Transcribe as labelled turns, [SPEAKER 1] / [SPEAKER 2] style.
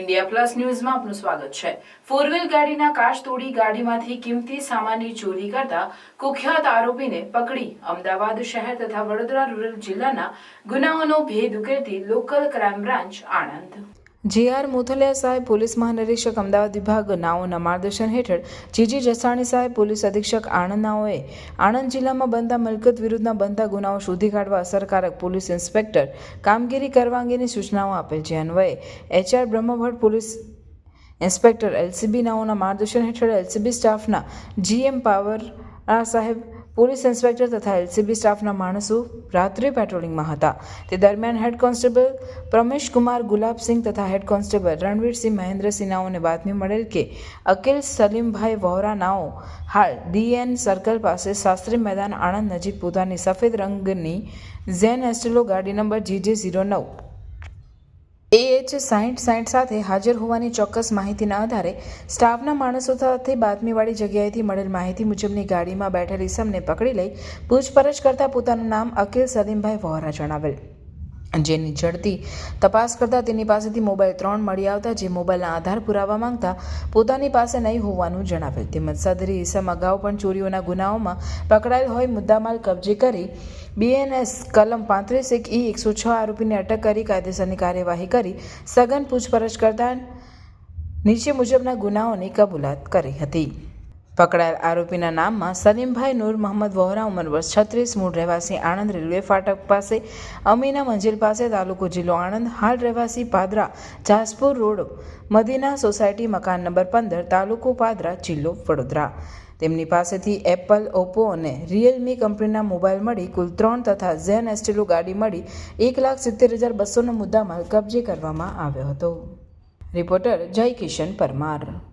[SPEAKER 1] India plus ન્યૂઝમાં આપનું સ્વાગત છે. ફોર વ્હીલ ગાડીના કાચ તોડી ગાડીમાંથી કિંમતી સામાનની ચોરી કરતા કુખ્યાત આરોપીને પકડી અમદાવાદ શહેર તથા વડોદરા રૂરલ જિલ્લાના ગુનાઓનો ભેદ ઉકેલતી local crime branch Anand. G R Mothaliya સાહેબ, પોલીસ મહાનિરીક્ષક, અમદાવાદ વિભાગ નાઓના માર્ગદર્શન હેઠળ જીજી જસાણી સાહેબ, પોલીસ અધિક્ષક આણંદ નાઓએ આણંદ જિલ્લામાં બનતા મિલકત વિરુદ્ધના બનતા ગુનાઓ શોધી કાઢવા અસરકારક પોલીસ ઇન્સ્પેક્ટર કામગીરી કરવા અંગેની સૂચનાઓ આપેલ છે. અન્વયે HR Brahmbhatt police inspector LCB નાઓના માર્ગદર્શન હેઠળ એલસીબી સ્ટાફના જીએમ પાવર સાહેબ પોલીસ ઇન્સ્પેક્ટર તથા એલસીબી સ્ટાફના માણસો રાત્રિ પેટ્રોલિંગમાં હતા. તે દરમિયાન હેડ કોન્સ્ટેબલ પ્રમેશ કુમાર ગુલાબસિંહ તથા હેડ કોન્સ્ટેબલ રણવીરસિંહ મહેન્દ્રસિંહ નાઓને બાતમી મળેલ કે અકિલ સલીમભાઈ વહોરા નાઓ હાલ ડીએન સર્કલ પાસે શાસ્ત્રી મેદાન આણંદ નજીક પોતાની સફેદ રંગની ઝેન એસ્ટેલો ગાડી નંબર જીજે ઝીરો નવ એએચ સાહીઠ સાહીઠ સાથે હાજર હોવાની ચોક્કસ માહિતીના આધારે સ્ટાફના માણસો સાથે બાતમીવાળી જગ્યાએથી મળેલ માહિતી મુજબની ગાડીમાં બેઠેલ સમને પકડી લઈ પૂછપરછ કરતા પોતાનું નામ અકિલ સલીમભાઈ વહોરા જણાવેલ. જેની ઝડપી તપાસ કરતા તેની પાસેથી મોબાઈલ ત્રણ મળી આવતા જે મોબાઈલના આધાર પુરાવા માંગતા પોતાની પાસે નહીં હોવાનું જણાવેલ. તેમજ સદરી ઈસમ અગાઉ પણ ચોરીઓના ગુનાઓમાં પકડાયેલ હોય મુદ્દામાલ કબજે કરી બીએનએસ કલમ પાંત્રીસ એક ઈ એકસો છ આરોપીને અટક કરી કાયદેસરની કાર્યવાહી કરી સઘન પૂછપરછ કરતા નીચે મુજબના ગુનાઓની કબૂલાત કરી હતી. પકડાયેલ આરોપીના નામમાં સલીમભાઈ નૂર, મોહમ્મદ વોહરા ઉંમર વર્ષ છત્રીસ, મૂળ રહેવાસી આણંદ રેલવે ફાટક પાસે, અમીના મંજિલ પાસે, તાલુકો જિલ્લો આણંદ, હાલ રહેવાસી પાદરા, જાસપુર રોડ, મદીના સોસાયટી, મકાન નંબર પંદર, તાલુકો પાદરા, જિલ્લો વડોદરા. તેમની પાસેથી એપલ, ઓપ્પો અને રિયલમી કંપનીના મોબાઈલ મળી કુલ ત્રણ તથા ઝેન એસ્ટેલો ગાડી મળી એક લાખ સિત્તેર હજાર બસોનો મુદ્દામાલ કબજે કરવામાં આવ્યો હતો. રિપોર્ટર જય કિશન પરમાર.